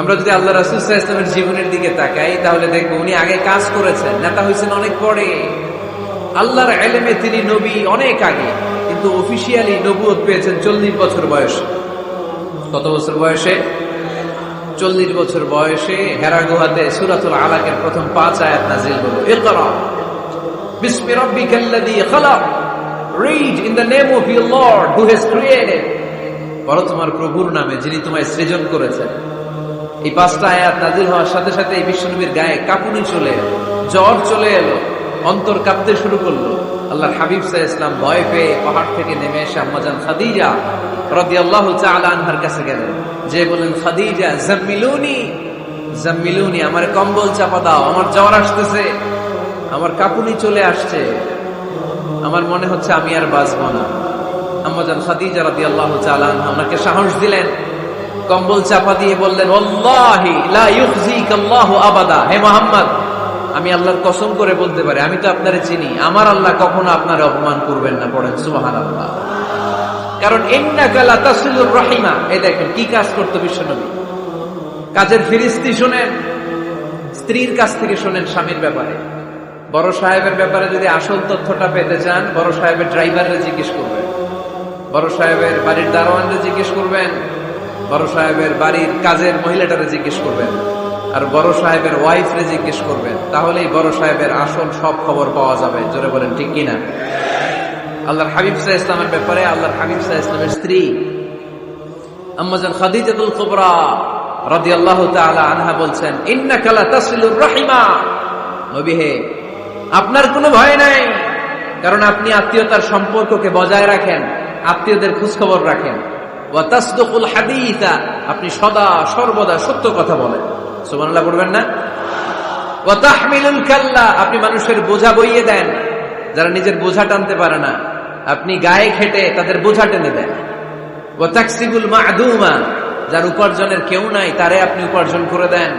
আমরা যদি আল্লাহ রাসুল্লাহ ইসলামের জীবনের দিকে তাকাই, তাহলে দেখব উনি আগে কাজ করেছেন, নেতা হয়েছেন অনেক পরে। আল্লাহর এলেমে তিনি নবী অনেক আগে, কিন্তু অফিসিয়ালি নবুয়ত পেয়েছেন চল্লিশ বছর বয়সে। কত বছর বয়সে? চল্লিশ বছর বয়সে হেরা গুহাতে সুরাতুল আলাকের প্রথম পাঁচ আয়াত নাজিল হলো, ইকরা, বিসমি রাব্বিকাল্লাযী খালাক read in the name of your lord who has created তোমার প্রভুর নামে যিনি তোমায় সৃজন করেছেন। এই পাঁচটা আয়াত নাজিল হওয়ার সাথে সাথে এই বিশ্বনবীর গায়ে কাঁপুনি চলে এলো, জ্বর চলে এলো, অন্তর কাঁপতে শুরু করল। আল্লাহর হাবিব সাহ ইসলাম ভয় পেয়ে পাহাড় থেকে নেমে এসে আম্মাজান খাদিজা রদি আল্লাহ আনহার কাছে গেলেন। যে বলেন খাদিজা, জাম্মিলুনি জাম্মিলুনি, আমার কম্বল চাপা দাও, আমার জ্বর আসতেছে, আমার কাঁপুনি চলে আসছে। আমার মনে হচ্ছে আমি আর বাঁচবো না। আম্মাজান খাদিজা রাদি আল্লাহ আনহা ওনাকে সাহস দিলেন। কম্বল চাপা দিয়ে বললেন, আল্লাহু আবাদা। হে মোহাম্মদ, আমি আল্লাহর কসম করে বলতে পারি, আমি তো আপনারে চিনি। আমার আল্লাহ কখনো আপনার অপমান করবেন না, পড়েন কারণ, ইন্নাকা লা তাসিলুর রাহিমা। এ দেখেন, কি কাজ করতো বিশ্বনবী? কাজের ফিরিস্তি শোনেন, স্ত্রীর কাছ থেকে শোনেন স্বামীর ব্যাপারে। বড় সাহেবের ব্যাপারে যদি আসল তথ্যটা পেতে চান, বড় সাহেবের ড্রাইভাররা জিজ্ঞেস করবেন। বড় সাহেবের বাড়ির দারোয়ানরা জিজ্ঞেস করবেন বড় সাহেবের বাড়ির কাজের মহিলাটারে জিজ্ঞেস করবেন, আর বড় সাহেবের ওয়াইফরে জিজ্ঞেস করবেন, তাহলেই বড় সাহেবের আসল সব খবর পাওয়া যাবে। জোরে বলেন, ঠিক কিনা? আল্লাহর হাবিব সাহা ইসলামের ব্যাপারে আল্লাহর হাবিব সাহা ইসলামের স্ত্রী আনহা বলছেন আপনার কোনো ভয় নাই, কারণ আপনি আত্মীয়তার সম্পর্ককে বজায় রাখেন, আত্মীয়দের খোঁজ খবর রাখেন। ওয়া আপনি সদা সর্বদা সত্য কথা বলেন। সুবহানাল্লাহ পড়বেন না? ওয়া আপনি মানুষের বোঝা বইয়ে দেন, যারা নিজের বোঝা টানতে পারে না। আপনি গায়ে খেটে তাদের বোঝা টেনে দেন। যার উপার্জনের কেউ নাই, তারে আপনি উপার্জন করে দেন।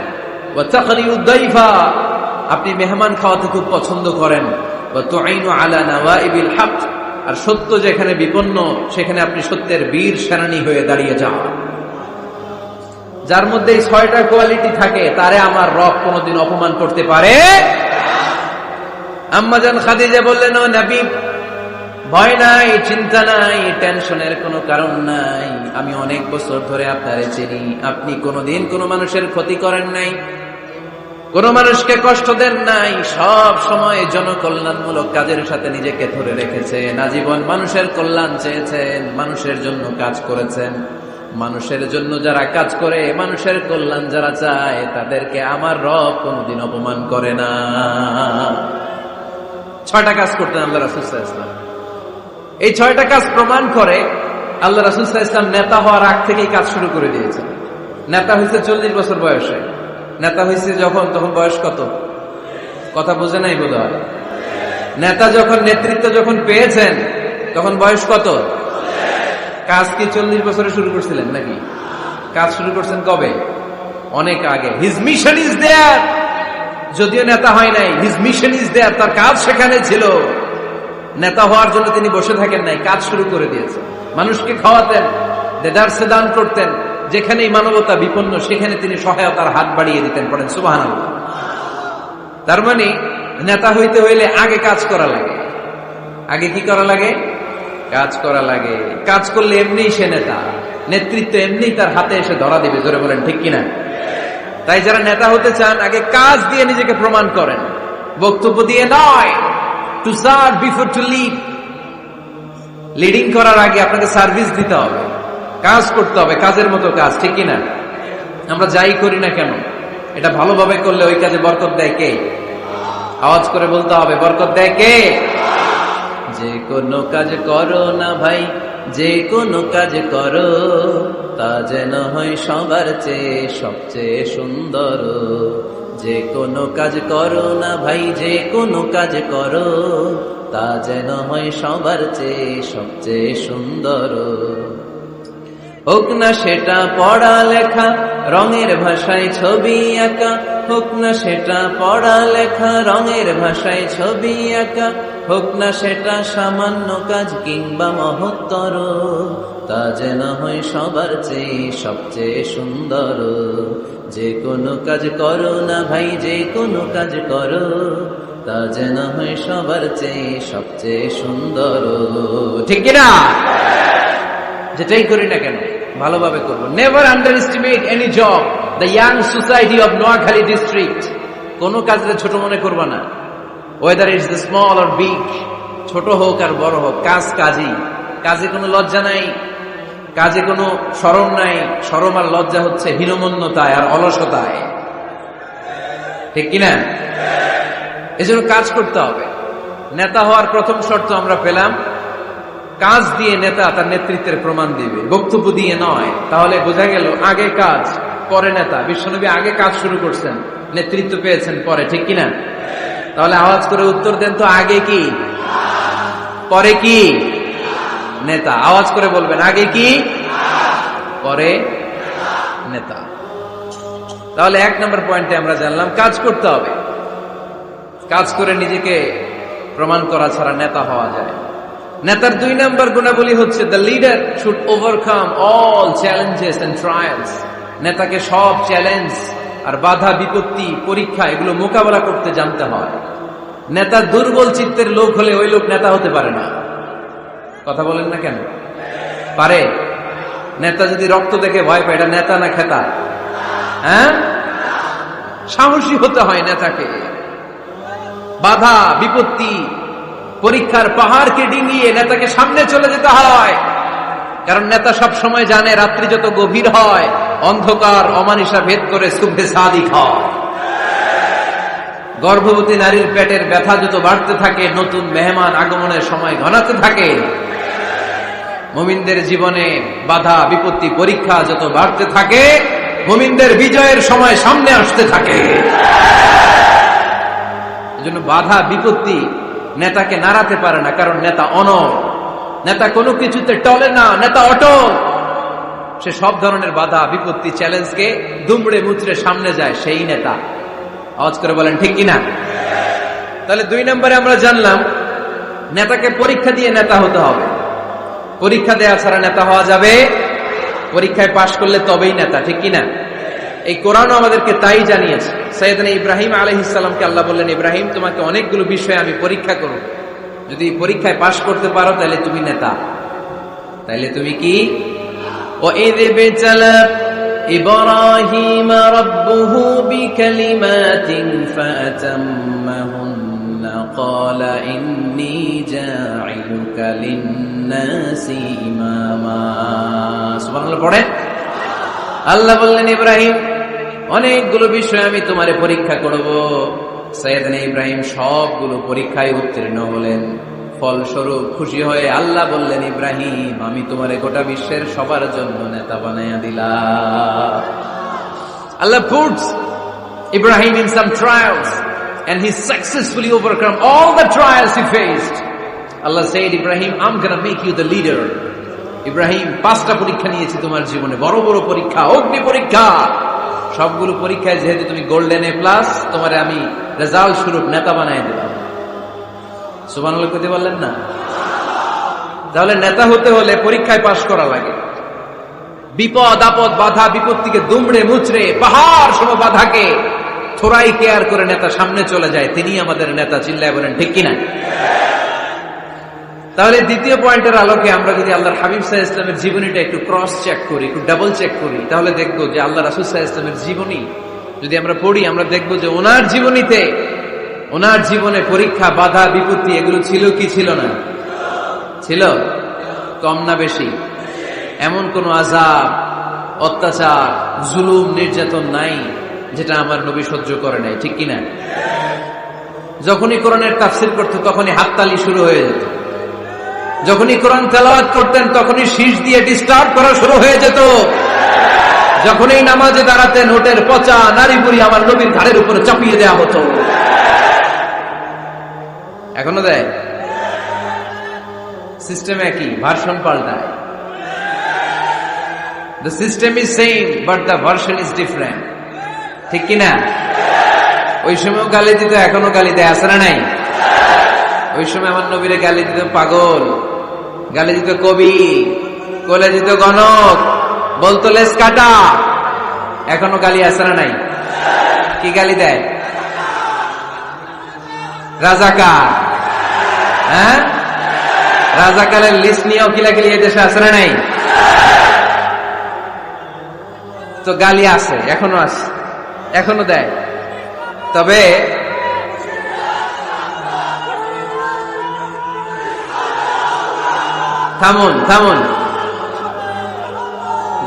আপনি মেহমান খাওয়াতে খুব পছন্দ করেন। ও তুআইনু আলা নাওয়াইবিল আর সত্য যেখানে বিপন্ন, সেখানে আপনি সত্যের বীর সেনানী হয়ে দাঁড়িয়ে যান। যার মধ্যে এই ছয়টা কোয়ালিটি থাকে, তারে আমার রব কোনোদিন অপমান করতে পারে আম্মাজান খাদিজা বললেন, ও নবী, ভয় নাই, চিন্তা নাই, টেনশনের কোনো কারণ নাই। আমি অনেক বছর ধরে আপনারে চিনি। আপনি কোনোদিন কোনো মানুষের ক্ষতি করেন নাই। কোন মানুষকে কষ্ট দেন নাই, সব সময় জনকল্যাণমূলক কাজের সাথে নিজেকে ধরে রেখেছেন। আজীবন মানুষের কল্যাণ চেয়েছেন, মানুষের জন্য কাজ করেছেন। মানুষের জন্য যারা কাজ করে, মানুষের কল্যাণ যারা চায়, তাদেরকে আমার রব কোনোদিন অপমান করে না। ছয়টা কাজ করতেন আল্লাহ ইসলাম এই ছয়টা কাজ প্রমাণ করে আল্লাহ রাসুল ইসলাম নেতা হওয়ার আগ থেকেই কাজ শুরু করে দিয়েছেন। নেতা হয়েছে চল্লিশ বছর বয়সে। নেতা হয়েছে যখন, তখন বয়স কত? কথা বোঝে নাই বোধ হয় নেতা যখন নেতৃত্ব যখন পেয়েছেন, তখন বয়স কত? কাজ কি চল্লিশ বছরে শুরু করছিলেন নাকি? কাজ শুরু করছেন কবে? অনেক আগে। হিজ মিশন ইজ দেয়ার যদিও নেতা হয় নাই হিজ মিশন ইজ দেয়ার তার কাজ সেখানে ছিল। নেতা হওয়ার জন্য তিনি বসে থাকেন নাই, কাজ শুরু করে দিয়েছেন। মানুষকে খাওয়াতেন, দেদারসে দান করতেন। যেখানেই মানবতা বিপন্ন, সেখানে তিনি সহায়তার হাত বাড়িয়ে দিতেন পড়েন সুবাহ তার মানে নেতা হইতে হইলে আগে কাজ করা লাগে। আগে কি করা লাগে? কাজ করা লাগে। কাজ করলে এমনি সে নেতা। নেতৃত্ব এমনি তার হাতে এসে ধরা দেবে, জোরে বলেন, ঠিক কিনা? তাই যারা নেতা হতে চান, আগে কাজ দিয়ে নিজেকে প্রমাণ করেন। বক্তব্য দিয়ে নয়। To serve before to lead leading করার আগে আপনাকে সার্ভিস দিতে হবে। কাজ করতে হবে, কাজের মতো কাজ, ঠিক না আমরা যাই করি না কেন? এটা ভালোভাবে করলে ওই কাজে বরকত দেয় কে? আওয়াজ করে বলতে হবে, বরকত দেয় কে? যে কোনো কাজ করো না ভাই, যে কোনো কাজ করো, তা যেন হয় সবার চেয়ে সবচেয়ে সুন্দর। যে কোনো কাজ করো না ভাই, যে কোনো কাজ করো, তা যেন হয় সবার চেয়ে সবচেয়ে সুন্দর। হোক না সেটা পড়া লেখা রঙের ভাষায় ছবি আঁকা। হোক না সেটা পড়া লেখা রঙের ভাষায় ছবি আঁকা। হোক না সেটা সামান্য কাজ কিংবা মহত্তর, তা যেন হয় সবার চেয়ে সবচেয়ে সুন্দর। যে কোনো কাজ করো না ভাই, যে কোনো কাজ করো, তা যেন হয় সবার চেয়ে সবচেয়ে সুন্দর। ঠিক কিনা? যেটাই করি না কেন ভালোভাবে করব। Never underestimate any job the young society of Noakhali district কোনো কাজে ছোট মনে করবা না। Whether it's the small or big ছোট হোক আর বড় হোক, কাজ কাজই। কাজে কোনো লজ্জা নাই। কাজে কোনো সরম নাই। সরম আর লজ্জা হচ্ছে হীনমন্যতায় আর অলসতায়। ঠিক কিনা? এজন্য কাজ করতে হবে। নেতা হওয়ার প্রথম শর্ত আমরা পেলাম কাজ দিয়ে নেতা তার নেতৃত্বের প্রমাণ দিবে। বক্তব্য দিয়ে নয়। তাহলে বোঝা গেল আগে কাজ, পরে নেতা। বিশ্বনবী আগে কাজ শুরু করছেন। নেতৃত্ব পেয়েছেন পরে, ঠিক কিনা? তাহলে আওয়াজ করে উত্তর দেন তো আগে কি? পরে কি? নেতা। আওয়াজ করে বলবেন, আগে কি? পরে নেতা। তাহলে এক নম্বর পয়েন্টে আমরা জানলাম, কাজ করতে হবে। কাজ করে নিজেকে প্রমাণ করা ছাড়া নেতা হওয়া যায় নেতার দুই নম্বর গুণাবলী হচ্ছে the leader should overcome all challenges and trials নেতাকে সব চ্যালেঞ্জ আর বাধা, বিপত্তি, পরীক্ষা এগুলো মোকাবেলা করতে জানতে হয়। নেতা দুর্বল চিত্তের লোক হলে ওই লোক নেতা হতে পারে না। কথা বলেন না কেন? পারে। নেতা যদি রক্ত দেখে ভয় পায়, এটা নেতা না খেতা? হ্যাঁ? সাহসী হতে হয় নেতাকে। বাধা, বিপত্তি পরীক্ষার পাহাড়কে ডিঙিয়ে নেতাকে সামনে চলে যেতে হয়। কারণ নেতা সব সময় জানে, রাত্রি যত গভীর হয়, অন্ধকার অমানিসা ভেদ করে সুখে সাদিক হয়। গর্ভবতী নারীর পেটের ব্যথা যত বাড়তে থাকে, নতুন মেহমান আগমনের সময় ঘনাতে থাকে। মুমিনদের জীবনে বাধা, বিপত্তি, পরীক্ষা যত বাড়তে থাকে, মুমিনদের বিজয়ের সময় সামনে আসতে থাকে। বাধা, বিপত্তি নেতাকে নাড়াতে পারে না, কারণ নেতা অনর। নেতা কোনো কিছুতে টলে না, নেতা অটল। সে সব ধরনের বাধা, বিপত্তি, চ্যালেঞ্জকে দুমড়ে মুচড়ে সামনে যায় সেই নেতা। আওয়াজ করে বলেন, ঠিক কিনা? তাহলে দুই নম্বরে আমরা জানলাম, নেতাকে পরীক্ষা দিয়ে নেতা হতে হবে। পরীক্ষা দেওয়া ছাড়া নেতা হওয়া যাবে? পরীক্ষায় পাশ করলে তবেই নেতা, ঠিক কিনা? এই কোরআনও আমাদেরকে তাই জানিয়েছে সৈয়দনা ইব্রাহিম আলহিসামকে আল্লাহ বললেন ইব্রাহিম তোমাকে অনেকগুলো বিষয়ে আমি পরীক্ষা করব যদি পরীক্ষায় পাশ করতে পারো তাহলে তুমি নেতা তাহলে তুমি কি ও إبراهيم ربه بكلمات فأتمهن قال إني جاعلك للناس إماما সুবহানাল্লাহ পড়ে আল্লাহ বললেন ইব্রাহিম অনেকগুলো বিষয় আমি তোমারে পরীক্ষা করব। সৈয়দনা ইব্রাহিম সবগুলো পরীক্ষায় উত্তীর্ণ হলেন। ফলস্বরূপ খুশি হয়ে আল্লাহ বললেন ইব্রাহিম আমি তোমারে গোটা বিশ্বের সবার জন্য নেতা বানাইয়া দিলাম। আল্লাহ puts Ibrahim in some trials and he successfully overcome all the trials he faced. Allah said, Ibrahim, I'm gonna make you the leader. Ibrahim পাঁচটা পরীক্ষা নিয়েছি তোমার জীবনে। বড় বড় পরীক্ষা অগ্নি পরীক্ষা। সবগুলো পরীক্ষায় যেহেতু তুমি গোল্ডেন এ প্লাস তোমারে আমি রেজাল্ট স্বরূপ নেতা বানাই দিলাম। সুবান বললেন না? তাহলে নেতা হতে হলে পরীক্ষায় পাশ করা লাগে। বিপদ, আপদ, বাধা, বিপত্তিকে দুমড়ে মুচড়ে পাহাড় সম বাধাকে থোড়াই কেয়ার করে নেতা সামনে চলে যায়। তিনি আমাদের নেতা, চিল্লায় বলেন, ঠিক কিনা? তাহলে দ্বিতীয় পয়েন্টের আলোকে আমরা যদি আল্লাহর হাবিব সাহা ইসলামের জীবনীটা একটু ক্রস চেক করি, একটু ডাবল চেক করি, তাহলে দেখব যে আল্লাহ রাসুল সাহা ইসলামের জীবনী, যদি আমরা পড়ি, আমরা দেখব যে ওনার জীবনীতে, ওনার জীবনে পরীক্ষা, বাধা, বিপত্তি এগুলো ছিল কি ছিল না? ছিল? কম না বেশি? এমন কোন আজাব অত্যাচার, জুলুম, নির্যাতন নাই, যেটা আমার নবী সহ্য করে নাই, ঠিক কিনা? যখনই কোরআনের তাফসির করতো, তখনই হাততালি শুরু হয়ে যেত। যখনই কোরআন তেলাওয়াত করতেন, তখনই শীষ দিয়ে ডিস্টার্ব করা শুরু হয়ে যেত। যখনই নামাজে দাঁড়াতেন ওটের পচা নারী বুড়ি আমার নবীর ঘাড়ের উপরে চাপিয়ে দেয়া হতো। এখনও দেয়? সিস্টেম একই ভার্সন পাল্টায়। The system is same but the version is different ঠিক কিনা? ওই সময় গালি দিত, এখনও গালি দেয় আসে না নাই? ওই সময় আমার নবীরে গালি দিত, পাগল। গালি দিত কবি, কোলে দিত গণক, বলতো লেস কাটা। এখনও গালি আছে না নাই। কি গালি দেয়? রাজাকার। হ্যাঁ? রাজাকারের লিস্ট নিয়েও কিলাকিলি দেশে আছে না নাই। তো গালি আছে, এখনও আছে, এখনও দেয়। তবে থামুন থামুন।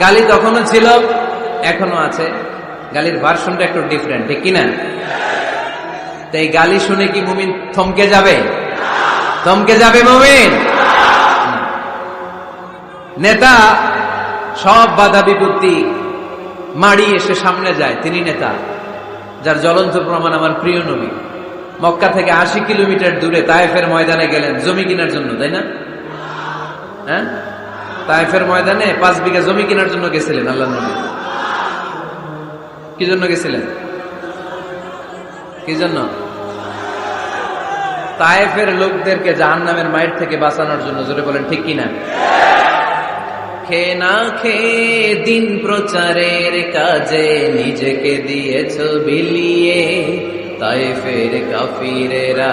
গালি তখনও ছিল এখনও আছে। গালির ভার্সনটা একটু ডিফারেন্ট ঠিক কিনা? তো এই গালি শুনে কি মুমিন থমকে যাবে? থমকে যাবে মুমিন! নেতা, সব বাধা বিপত্তি মাড়ি এসে সামনে যায়, তিনি নেতা। যার জ্বলন্ত প্রমাণ আমার প্রিয় নবী। মক্কা থেকে আশি কিলোমিটার দূরে তায়েফের ময়দানে গেলেন, জমি কেনার জন্য, তাই না? হ্যাঁ? তায়েফের ময়দানে পাঁচ বিঘা জমি কেনার জন্য গেছিলেন আল্লাহ নবী। কি জন্য গেছিলেন? কি জন্য? তায়েফের লোকদেরকে জাহান নামের মায়ের থেকে বাঁচানোর জন্য, জোরে বলেন, ঠিক কিনা? খে না খে দিন প্রচারের কাজে নিজেকে দিয়েছ বিলিয়ে তাই ফের কাফিরেরা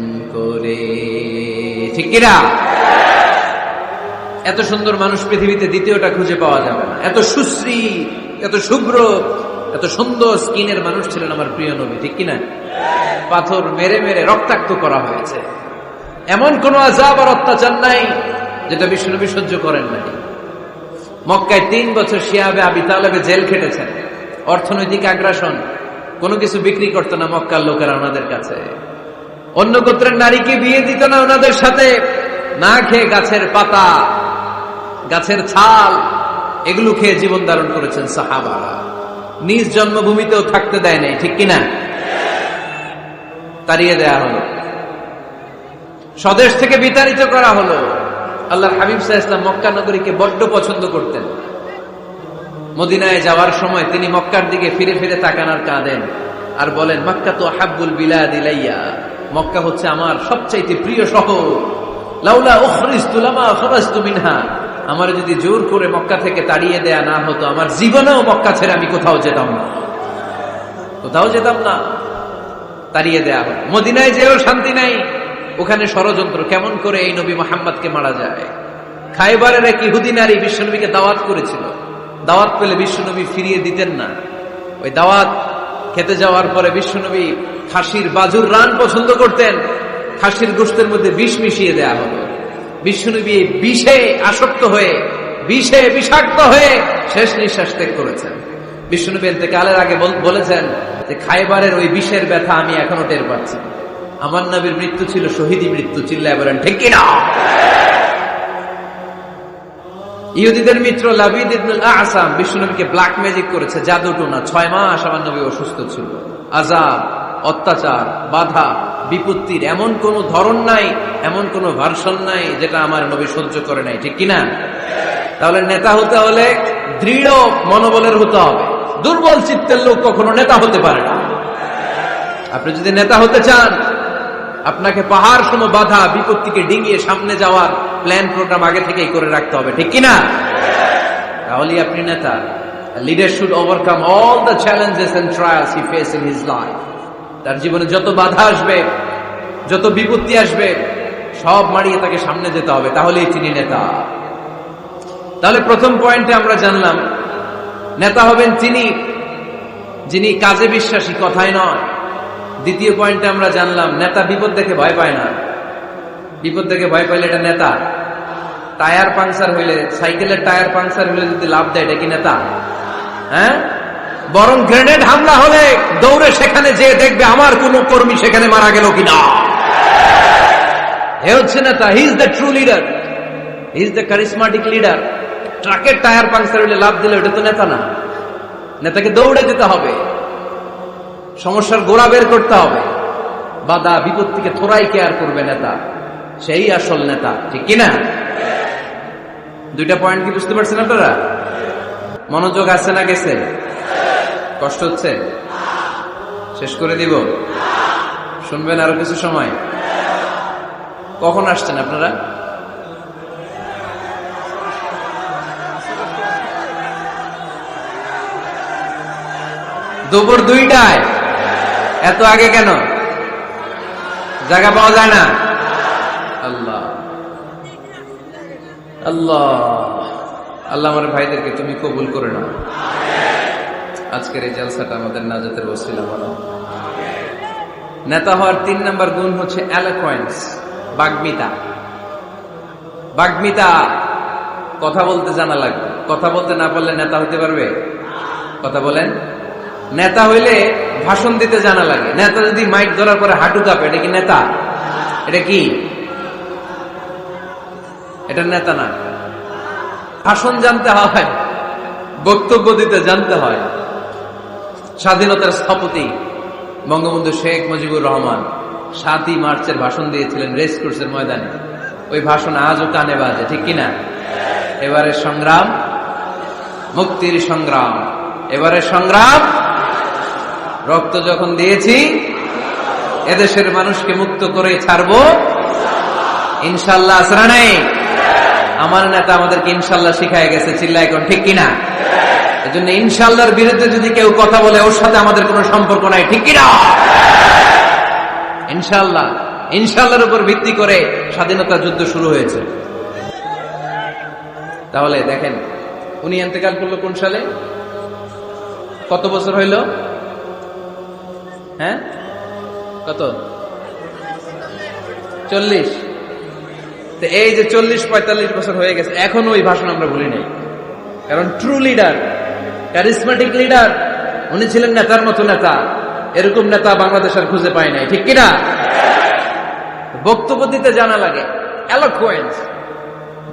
করে। ঠিক কিনা? এত সুন্দর মানুষ পৃথিবীতে দ্বিতীয়টা খুঁজে পাওয়া যাবে না। এত সুশ্রী, এত শুভ্র, এত সুন্দর স্কিনের মানুষ ছিলেন আমার প্রিয় নবী, ঠিক কিনা? পাথর মেরে মেরে রক্তাক্ত করা হয়েছে। এমন কোন আজাব আর অত্যাচার নাই যেটা বিষ্ণুনবী সহ্য করেন নাই। মক্কায় তিন বছর শিয়াবে আবি তালেবে জেল খেটেছেন। অর্থনৈতিক আগ্রাসন, কোনো কিছু বিক্রি করতো না মক্কার লোকেরা ওনাদের কাছে। অন্য গোত্রের নারীকে বিয়ে দিত না ওনাদের সাথে। না খেয়ে গাছের পাতা, গাছের ছাল, এগুলো খেয়ে জীবন ধারণ করেছেন সাহাবারা। নিজ জন্মভূমিতেও থাকতে দেয় নাই, ঠিক কিনা? তাড়িয়ে দেয়া হলো। স্বদেশ থেকে বিতাড়িত করা হলো। আল্লাহ হাবিব সাহা মক্কা নগরীকে বড্ড পছন্দ করতেন। মদিনায় যাওয়ার সময় তিনি মক্কার দিকে ফিরে ফিরে তাকানার কাঁদেন আর বলেন মক্কা তো হাব্বুল বিলা ইলাইয়া মক্কা হচ্ছে আমার সবচাইতে প্রিয় শহর। লাউলা উখরিজতু লামা খরাজতু মিনহা। আমার যদি জোর করে মক্কা থেকে তাড়িয়ে দেয়া না হতো, আমার জীবনেও মক্কা ছেড়ে আমি কোথাও যেতাম না। কোথাও যেতাম না। তাড়িয়ে দেয়া হলো। মদিনায় যেও শান্তি নাই। ওখানে ষড়যন্ত্র কেমন করে এই নবী মোহাম্মদকে মারা যায়? খাইবারের এক ইহুদি নারী বিশ্বনবীকে দাওয়াত করেছিল। দাওয়াত পেলে বিশ্বনবী ফিরিয়ে দিতেন না। ওই দাওয়াত খেতে যাওয়ার পরে বিশ্বনবী খাসির বাজুর রান পছন্দ করতেন, খাসির গোষ্ঠের মধ্যে বিষ মিশিয়ে দেয়া হলো। এই বিষে আসক্ত হয়ে, বিষে বিষাক্ত হয়ে শেষ নিঃশ্বাস ত্যাগ করেছেন। বিশ্বনবী এতেকালের আগে বলেছেন যে খাইবারের ওই বিষের ব্যথা আমি এখনও টের পাচ্ছি আমার নবীর মৃত্যু ছিল শহীদি মৃত্যু, চিল্লায় বলেন, ঠিক কিনা? ইহুদিদের মিত্র লাবিদ ইবনুল আসাম বিশ্বনবীকে ব্ল্যাক ম্যাজিক করেছে জাদু টোনা ছয় মাস আমার নবী অসুস্থ ছিল। আজাব অত্যাচার, বাধা, বিপত্তির এমন কোন ধরন নাই, এমন কোন ভার্সন নাই যেটা আমার নবী সহ্য করে নাই, ঠিক কিনা? তাহলে নেতা হতে হলে দৃঢ় মনোবলের হতে হবে। দুর্বল চিত্তের লোক কখনো নেতা হতে পারে না। আপনি যদি নেতা হতে চান, আপনাকে পাহাড় সম বাধা, বিপত্তিকে ডিঙিয়ে সামনে যাওয়ার প্ল্যান প্রোগ্রাম আগে থেকেই করে রাখতে হবে, ঠিক কিনা? তাহলেই আপনি নেতা। Leader should overcome all the challenges and trials he face in his life তার জীবনে যত বাধা আসবে, যত বিপত্তি আসবে, সব মারিয়ে তাকে সামনে যেতে হবে, তাহলেই তিনি নেতা। তাহলে প্রথম পয়েন্টে আমরা জানলাম, নেতা হবেন তিনি, যিনি কাজে বিশ্বাসী কথায় নয়। দ্বিতীয় পয়েন্টে আমরা জানলাম, নেতা বিপদ দেখে ভয় পায় না। বিপদ দেখে ভয় পাইলে এটা নেতা। টায়ার পাংচার হইলে, সাইকেলের টায়ার পাংচার হইলে যদি লাভ দেয়, এটা কি নেতা? হ্যাঁ? বরং গ্রেনেড হামলা হলে দৌড়ে সেখানে যে দেখবে আমার কোন কর্মী সেখানে মারা গেল কিনা। হে হচ্ছে নেতা he is the true leader he is the charismatic leader ট্রাকের টায়ার পাংচার হইলে লাভ দিলে ওটা তো নেতা না। নেতাকে দৌড়ে যেতে হবে। সমস্যার গোড়া বের করতে হবে। বাধা, বিপত্তিকে থোড়াই কেয়ার করবে নেতা। সেই আসল নেতা, ঠিক কিনা? দুইটা পয়েন্ট কি বুঝতে পারছেন আপনারা? মনোযোগ আছে না গেছে? কষ্ট হচ্ছে? শেষ করে দিব? শুনবেন আরও কিছু সময়? কখন আসছেন আপনারা? দুপুর দুইটায়। এত আগে কেন? জায়গা পাওয়া যায় না। আল্লাহ। আল্লাহ। আল্লাহ আমার ভাইদেরকে তুমি কবুল করে নাও। আজকের এই জলসাটা আমাদের নাজাতের বসছিল বলো। নেতা হওয়ার তিন নম্বর গুণ হচ্ছে অ্যালোকোয়েন্স বাগ্মিতা। বাগ্মিতা, কথা বলতে জানা লাগবে। কথা বলতে না পারলে নেতা হতে পারবে? কথা বলেন। নেতা হইলে ভাষণ দিতে জানা লাগে। নেতা যদি মাইক ধরার পরে হাঁটু কাঁপে, এটা কি নেতা? এটা কি? এটা নেতা না। ভাষণ জানতে হয়, বক্তব্য দিতে জানতে হয়। স্বাধীনতার স্থপতি বঙ্গবন্ধু শেখ মুজিবুর রহমান সাতই মার্চের ভাষণ দিয়েছিলেন রেস কোর্সের ময়দানে। ওই ভাষণ আজও কানে বাজে, ঠিক কিনা? এবারে সংগ্রাম, মুক্তির সংগ্রাম। এবারে সংগ্রাম, রক্ত যখন দিয়েছি, এদেশের মানুষকে মুক্ত করে ছাড়বো। ইনশাল্লাহ আমার নেতা আমাদেরকে ইনশাল্লাহ শিখায় গেছে চিল্লা এখন ঠিক কিনা? এজন্য ইনশাল্লাহর বিরুদ্ধে যদি কেউ কথা বলে, ওর সাথে আমাদের কোনো সম্পর্ক নাই, ঠিক কিনা? ইনশাল্লাহ ইনশাল্লাহর উপর ভিত্তি করে স্বাধীনতা যুদ্ধ শুরু হয়েছে। তাহলে দেখেন, উনি এতেকাল করল কোন সালে? কত বছর হইল? হ্যাঁ? কত? চল্লিশ। এই যে চল্লিশ, পঁয়তাল্লিশ বছর হয়ে গেছে, এখনও ওই ভাষণ আমরা ভুলি নাই। কারণ ট্রু লিডার ক্যারিসমেটিক লিডার উনি ছিলেন নেতার মতো নেতা। এরকম নেতা বাংলাদেশ আর খুঁজে পায় নাই, ঠিক কিনা? বক্তব্য দিতে জানা লাগে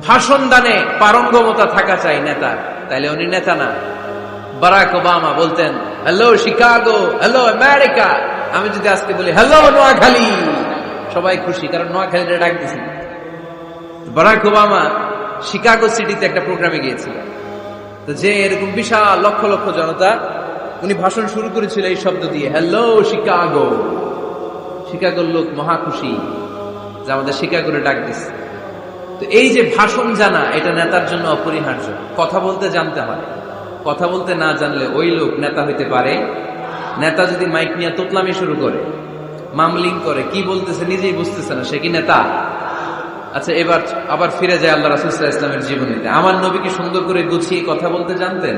ভাষণ দানে পারঙ্গমতা থাকা চাই নেতা তাইলে উনি নেতা না। বারাক ওবামা বলতেন হ্যালো শিকাগো হ্যালো আমেরিকা আমি যদি আজকে বলি হ্যালো নোয়াখালী। সবাই খুশি, কারণ নোয়াখালীটা ডাক দিছি বারাক ওবামা শিকাগো সিটিতে একটা প্রোগ্রামে গিয়েছিলেন তো যে এরকম বিশাল লক্ষ লক্ষ জনতা, উনি ভাষণ শুরু করেছিল এই শব্দ দিয়ে হ্যালো শিকাগো শিকাগোর লোক মহা খুশি যে আমাদের শিকাগোরে ডাক দিচ্ছে তো এই যে ভাষণ জানা, এটা নেতার জন্য অপরিহার্য। কথা বলতে জানতে হয়। কথা বলতে না জানলে ওই লোক নেতা হইতে পারে। নেতা যদি মাইক নিয়ে তোতলামি শুরু করে, মামলিং করে, কি বলতেছে নিজেই বুঝতেছে না, সে কি নেতা? আচ্ছা এবার আবার ফিরে যায় আল্লাহ রাসুল্লাহ ইসলামের জীবনীতে। আমার নবী কি সুন্দর করে গুছিয়ে কথা বলতে জানতেন?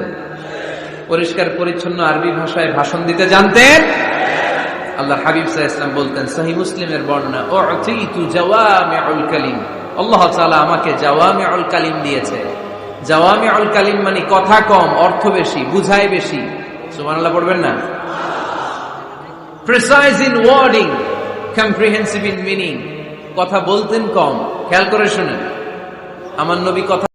পরিষ্কার, পরিচ্ছন্ন আরবি ভাষায় ভাষণ দিতে জানতেন? আল্লাহ হাবিব সাহা ইসলাম বলতেন সহি মুসলিমের বর্ণনা ও তু জাওয়ামিউল কালিম। আল্লাহ তাআলা আমাকে জাওয়ামিউল কালিম দিয়েছে। জাওয়ামিউল কালিম মানে কথা কম, অর্থ বেশি বুঝায় বেশি। সুবহানাল্লাহ পড়বেন না? Precise in wording comprehensive in meaning কথা বলতেন কম। খেয়াল করে শুনেন। আমার নবী কথা